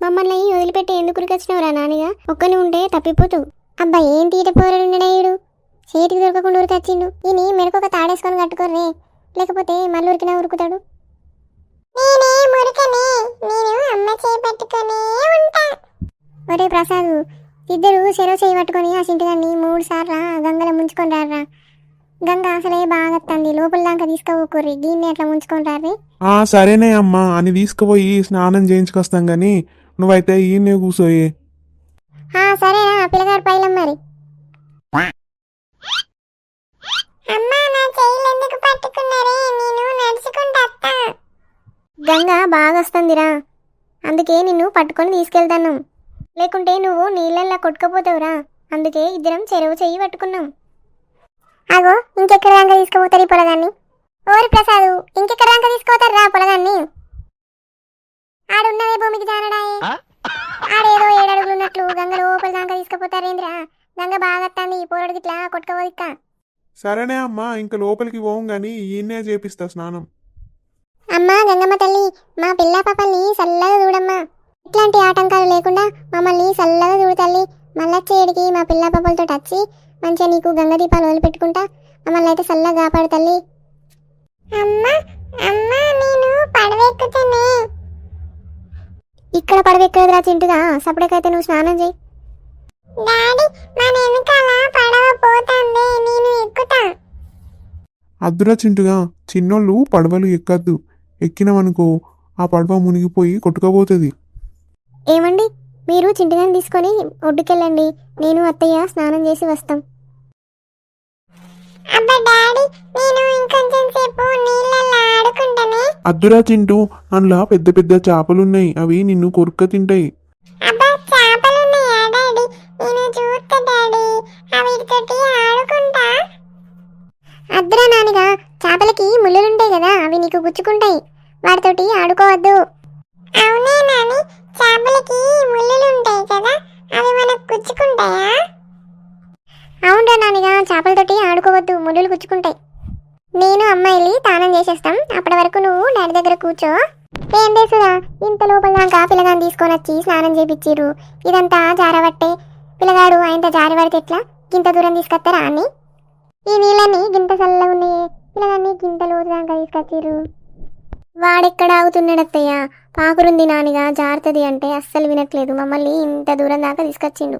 మమ్మల్ని వదిలిపెట్టి ఎందుకు ఉరికొచ్చినవురా నానిగా? ఒక్కని ఉంటే తప్పిపోతూ అబ్బా ఏం తీట పోరడున్నాడు చేతికి దొరకకుండా ఉరికొచ్చిండు ఈయన మెడకొక తాడేసుకొని కట్టుకోర్రే. లేకపోతే మళ్ళీ ఉరికినా ఉరుకుతాడు. నేనే మురకనే. నేను అమ్మ చేపట్టుకునే ఉంటా. ఒరే ప్రసాద్ ఇద్దరు చెరవ చేయి పట్టుకొని ఆ చింటిగాన్ని మూడు సార్లు గంగలో ముంచుకొని రారా గంగ అసలే బాగా వస్తుంది లోపల దాకా తీసుకోకూర్రి దీన్ని అట్లా ముంచుకొని రారి సరేనే అమ్మా. అని తీసుకుపోయి స్నానం చేయించుకొస్తాం గాని నువ్వైతే ఈయన్నే కూసోయి. సరేనా పిల్లగాడు పైలం మరి. అమ్మా నడుచుకుంటా గంగ బాగా వస్తుందిరా. అందుకే నిన్ను పట్టుకొని తీసుకెళ్తాను. లేకుంటే నువ్వు నీళ్ళల్లా కొట్టుకపోతావురా. అందుకే ఇద్దరం చెరువు చెయ్యి పట్టుకున్నాం. అగో ఇంకెక్కడ దాకా తీసుకుపోతారు ఈ పొలగాన్ని? ఓరి ప్రసాదు ఇంకెక్కడ దాకా తీసుకుపోతారు రా పొలగాన్ని? గంగ లోపల దాకా తీసుకుపోతారేంద్రా గంగ బాగా వస్తుంది ఈ పోరడికి ఇట్లా కొట్టుకోవదిక్క సరేనే అమ్మా ఇంక లోపలికి పోం గాని ఈయనే చేపిస్తా స్నానం. అమ్మా గంగమ్మ తల్లి మా పిల్ల పాపల్ని చల్లగా చూడమ్మా. ఇట్లాంటి ఆటంకాలు లేకుండా మమ్మల్ని చల్లగా చూడు తల్లి. మళ్ళొచ్చేడికి మా పిల్ల పాపలతో వచ్చి మంచిగా నీకు గంగ దీపాలు వదిలిపెట్టుకుంటా. మమ్మల్ని అయితే చల్లగా కాపాడు తల్లి. అమ్మా అమ్మా నేను పడవెక్కుతానే ఇక్కడ పడవెక్కదురా చింటుగా. సపడకైతే నువ్వు స్నానం చేయి. డాడీ మన వెనకాల పడవ పోతుంది నేను ఎక్కుతా. అద్దురా చింటుగా చిన్నోళ్ళు పడవలు ఎక్కద్దు. ఎక్కినామనుకో ఆ పడవ మునిగిపోయి కొట్టుకోబోతుంది ఏమండి? మీరు చింటిగాని తీసుకొని ఒడ్డుకెళ్ళండి. నేను అత్తయ్య స్నానం చేసి వస్తాం. అబ్బా డాడీ నేను ఇంకొంచెం సేపు నీళ్ళల్లో ఆడుకుంటానే అద్దురా చింటూ అందులో పెద్ద పెద్ద చేపలున్నాయి. అవి నిన్ను కొరుక్క తింటాయి. అబ్బా నేను ఆడుకుంటా? అద్దురా నానిగా చేపలకి ముళ్ళులుంటాయి కదా అవి నీకు గుచ్చుకుంటాయి. వాటితోటి ఆడుకోవద్దు. అవునే నాని చేపలకి ముళ్ళులుంటాయి కదా అవి మనకు గుచ్చుకుంటాయా? అవునరా నానిగా చేపలతోటి ఆడుకోవద్దు ముళ్ళులు గుచ్చుకుంటాయి. నేను అమ్మాయిలు తానం చేసేస్తాం. అప్పటి వరకు నువ్వు డాడీ దగ్గర కూర్చో. ఏం తెలుసురా ఇంత లోపల దాకా పిల్లగాని తీసుకొని వచ్చి స్నానం చేపిచ్చిర్రు. ఇదంతా జారబట్టే. పిల్లగాడు ఆయన జారి పడితే ఎట్లా? గింత దూరం తీసుకొస్తారా అని ఈ నీళ్ళని గింత చల్లగా ఉన్నాయి. పిల్లగాన్ని గింత లోతు దాకా తీసుకొచ్చిర్రు. వాడెక్కడ ఆగుతున్నాడత్తయ్య? పాకురుంది నానిగా జారుతుంది అంటే అస్సలు వినట్లేదు. మమ్మల్ని ఇంత దూరం దాకా తీసుకొచ్చిండు.